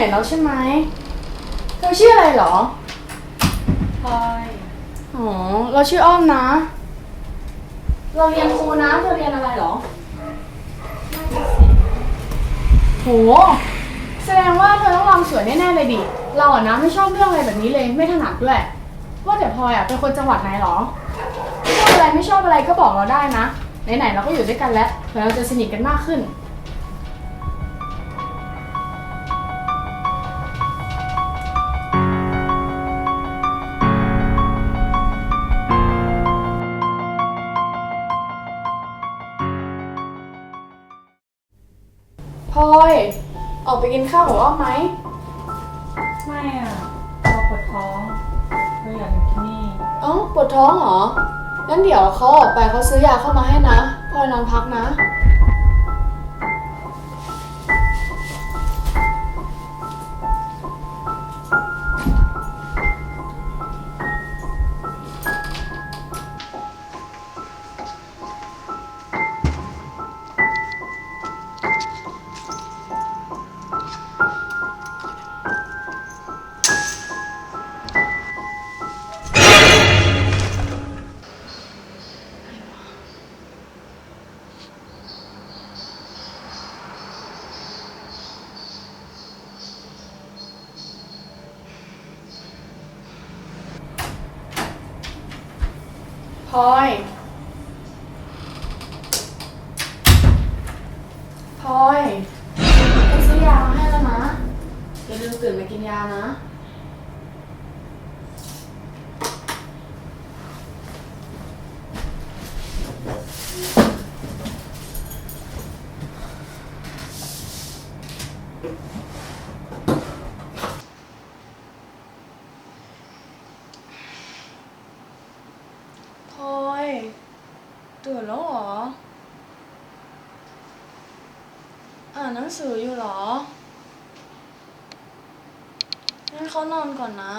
มทแล้วใช่ไหมเธอชื่ออะไรเหรอพลอยอ๋อเราชื่ออ้อมนะ เราเรียนครูนะเธอเรียนอะไรเหรอโหแสดงว่าเธอต้องรำสวยแน่ๆเลยดิเราอะนะไม่ชอบเรื่องอะไรแบบนี้เลยไม่ถนัดด้วย ว่าแต่พลอยอะเป็นคนจังหวัดไหนเหรอชอบอะไรไม่ชอบอะไรก็บอกเราได้นะไหนๆเราก็อยู่ด้วยกันแล้วเผื่อเราจะสนิทกันมากขึ้น ออกไปกินข้าวกับอ้อมไหม ไม่อะเราปวดท้องเราอยากอยู่ที่นี่ เอ้าปวดท้องเหรอ งั้นเดี๋ยวเขาออกไปเขาซื้อยาเข้ามาให้นะพลอยนอนพักนะ พลอยพลอยไปซื้อยามาให้แล้วนะอย่าลืมตื่นมากินยานะ พลอย ตื่นแล้วหรอ อ่านหนังสืออยู่หรองั้นเขานอนก่อนนะ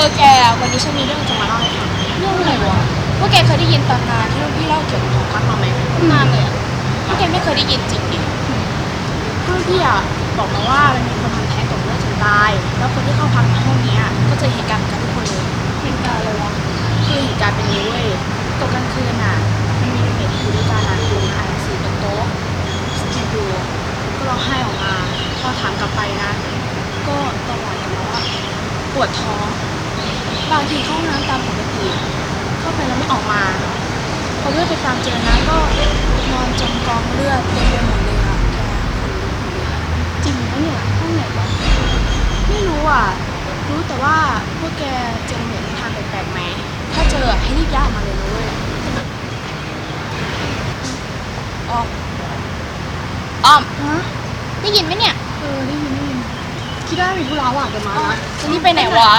ออแกวันนี้ฉันมีเรื่องจะมาเล่าให้ฟังเรื่องอะไรวะว่าแกเคยได้ยินตำนานที่รุ่นพี่เล่าเกี่ยวกับหอพักมาไหมนานเลยอะว่าแกไม่เคยได้ยินจริงดิเฮ้ยรุ่นพี่อะบอกมาว่ามันมีคนทำแท้งตกเลือดจนตาย แล้วคนที่เข้าพักในห้องนี้ก็เจอเหตุการณ์เหมือนกันทุกคนเลยเหตุการณ์อะไรวะคือเหตุการณ์เป็นนี้เว้ยตกกลางคืนอะมันมีเด็กอยู่ด้วยกันอะอยู่อ่านหนังสือบนโต๊ะอยู่ก็ร้องไห้ออกมาพอถามกลับไปนะ ก็ตอบกลับมาว่าปวดท้อง บางทีเข้าห้องน้ำตามปกติเข้าไปแล้วไม่ออกมาพอเลือดไปตามเจอนะก็นอนจมกองเลือดเต็มไปหมดเลยอะแกจริงนะเนี่ยห้องไหนวะไม่รู้อะ รู้แต่ว่าพวกแกเจอเหมือนทางแปลกๆไหม ถ้าเจออะให้รีบย้ายออกมาเลยนะเว้ยอ้อมอ้อมฮะได้ยินไหมเนี่ย เออได้ยินได้ยินคิดว่ามีธุระว่ะจะมานะจะรีบไปไหนวะ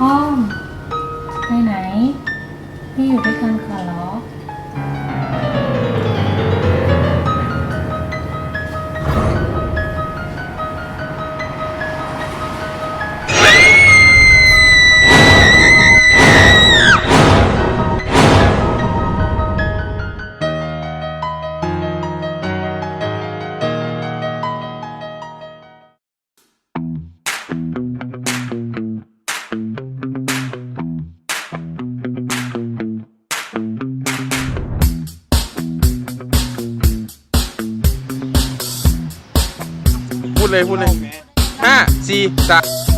ห้องไปไหนพี่อยู่ด้วยกันค่ะเหรอ เลยพูดเลยห้าสี่สาม